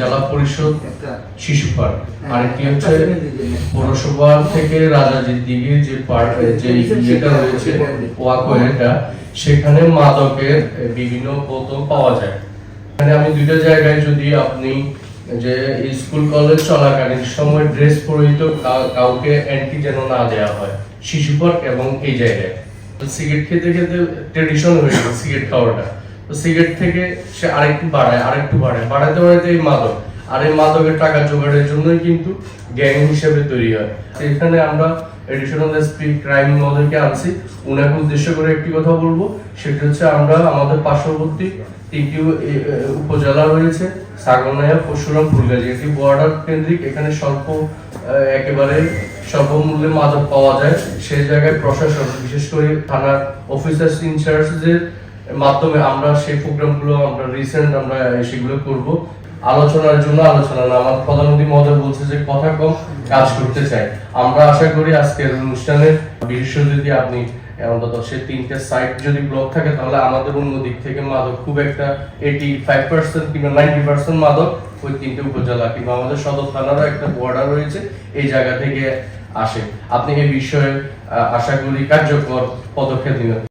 জেলা পরিষদ শিশু পার্ক আরেকটি হচ্ছে পৌরসভা থেকে রাজাজির দিকে যে পার্ক যে ইয়েটা রয়েছে ওয়াকওয়েটা সেখানে মাদকের বিভিন্ন বোতল পাওয়া যায়। এখানে আমি দুইটা জায়গায় যদি আপনি যে স্কুল কলেজ চলাকালীন সময় ড্রেস পরিহিত কাউ- কাউকে এন্ট্রি যেন না দেওয়া হয় শিশু পার্ক এবং এই জায়গায়। সিগারেট খেতে খেতে ট্রেডিশন হয়ে গেছে সিগারেট খাওয়াটা। সিগারেট থেকে সে আরেকটু বাড়ায় আরেকটু বাড়ায়। বাড়াতে বাড়াতে এই মাদক। আর এই মাদকের টাকা জোগাড়ের জন্যই কিন্তু গ্যাং হিসেবে তৈরি হয়। এখানে আমরা এডিশনাল এসপি ক্রাইম মহোদয়কে আনছি। উনাকে উদ্দেশ্য করে একটি কথা বলব। সেটা হচ্ছে আমরা, আমাদের পার্শ্ববর্তী তিনটি উপজেলা রয়েছে সাগরনায়া পরশুরাম ফুলগাজী। একটি বর্ডার কেন্দ্রিক, এখানে স্বল্প একেবারে স্বল্প মূল্যে মাদক পাওয়া যায়। সেই জায়গায় প্রশাসন, বিশেষ করে থানার অফিসার্স ইনচার্জদের মাধ্যমে আমরা সেই প্রোগ্রামগুলো, আমরা রিসেন্ট আমরা সেগুলো করব। আলোচনার জন্য আলোচনা না। আমার প্রধানমন্ত্রী মহোদয় বলছে যে, কথা কম, কাজ করতে চাই। আমরা আশা করি আজকের অনুষ্ঠানের বিশেষ যদি আপনি, অন্তত সে তিনটে সাইট যদি ব্লক থাকে, তাহলে আমাদের অন্য দিক থেকে মাদক খুব একটা এইটি ফাইভ পার্সেন্ট কিংবা নাইনটি পার্সেন্ট মাদক ওই তিনটে উপজেলা কিংবা আমাদের সদর থানারও একটা বর্ডার রয়েছে, এই জায়গা থেকে আসে। আপনি এই বিষয়ে আশা করি কার্যকর পদক্ষেপ নেবেন।